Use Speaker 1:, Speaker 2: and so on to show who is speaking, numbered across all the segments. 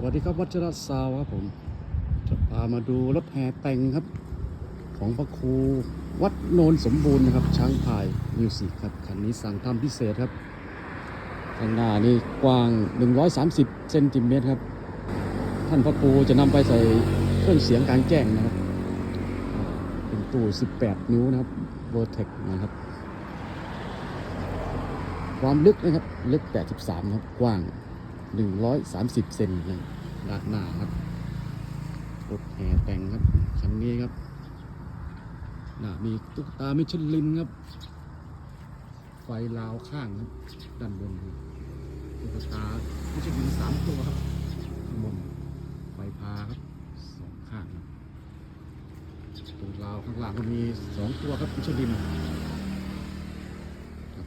Speaker 1: สวัสดีครับวัชรศาวครับผม จะพามาดูรถแห่แต่งครับ ของพระครูวัดโนนสมบูรณ์นะครับ ช้างพายมิวสิกครับคันนี้สั่งทำพิเศษครับข้างหน้านี่กว้าง 130เซนติเมตรครับ ท่านพระครูจะนำไปใส่เครื่องเสียงกลางแจ้งนะครับ เป็นตู้ 18 นิ้วนะครับเวอร์เทคนะครับ ความลึกนะครับ ลึก 83 ครับ กว้าง 130 เซนนะด้านหน้าครับรถแห่แต่งครับคันนี้ครับหน้ามีตุ๊กตามิชลินครับ ไฟลาวข้างครับด้านบนตุ๊กตามิชลินสามตัวครับข้างบนไฟพาครับสองข้างครับตัวลาวข้างล่างก็มีสองตัวครับมิชลินครับ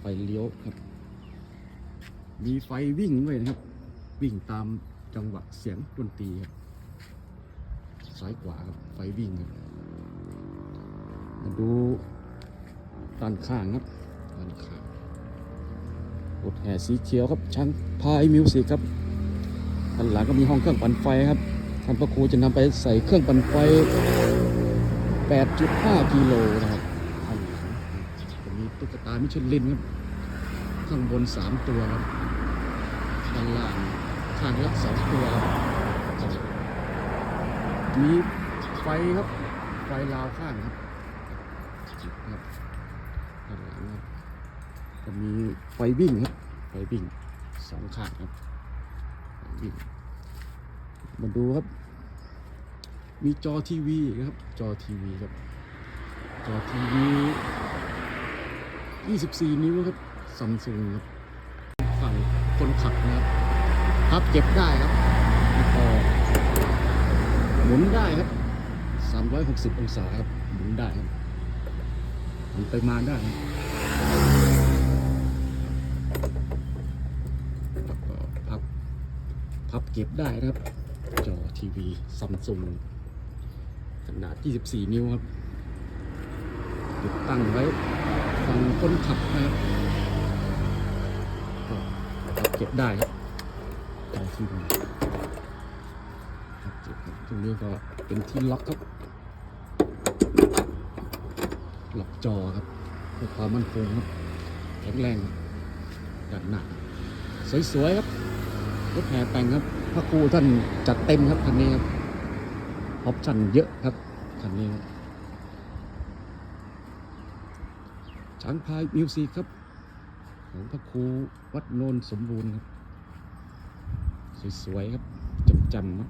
Speaker 1: ไฟเลี้ยวครับ มีไฟวิ่งด้วยนะครับ วิ่งตามจังหวะเสียงดนตรีครับซ้ายขวาครับไฟวิ่งครับมาดูด้านข้างครับด้านข้างรถแห่สีเขียวครับช่างพายมิวสิกครับด้านหลังก็มีห้องเครื่องปั่นไฟครับท่านพระครูจะนำไปใส่เครื่องปั่นไฟ 8.5 กิโลนะครับข้างหลังจะมีตุ๊กตามิชลินครับข้างบน 3 ตัวครับ ด้านล่างข้างละสองตัวมีไฟครับ ไฟลาวข้างครับครับด้านหลังครับก็มีไฟวิ่งครับ ไฟวิ่งสองข้างครับไฟวิ่งมาดูครับ มีจอทีวีครับ จอทีวีครับ จอทีวี 24 นิ้วครับซัมซุงครับ ฝั่งคนขับนะครับพับเก็บได้ครับก็หมุนได้ครับ 360 องศาครับ หมุนได้ครับหมุนไปมาได้ครับแล้วก็พับพับเก็บได้นะครับ จอทีวีซัมซุงขนาด 24 นิ้วครับติดตั้งไว้ฝั่งคนขับนะครับ เก็บได้ครับทีวีพับเก็บตรงนี้ก็เป็นที่ล็อกครับล็อกจอครับเพื่อความมั่นคงครับแข็งแรงด้านหน้าสวยๆครับรถแห่แต่งครับพระครูท่านจัดเต็มครับคันนี้ครับออปชั่นเยอะครับคันนี้ครับช้างพายมิวสิกครับ ของพระครูวัดโนนสมบูรณ์ครับ สวยๆครับจำๆครับ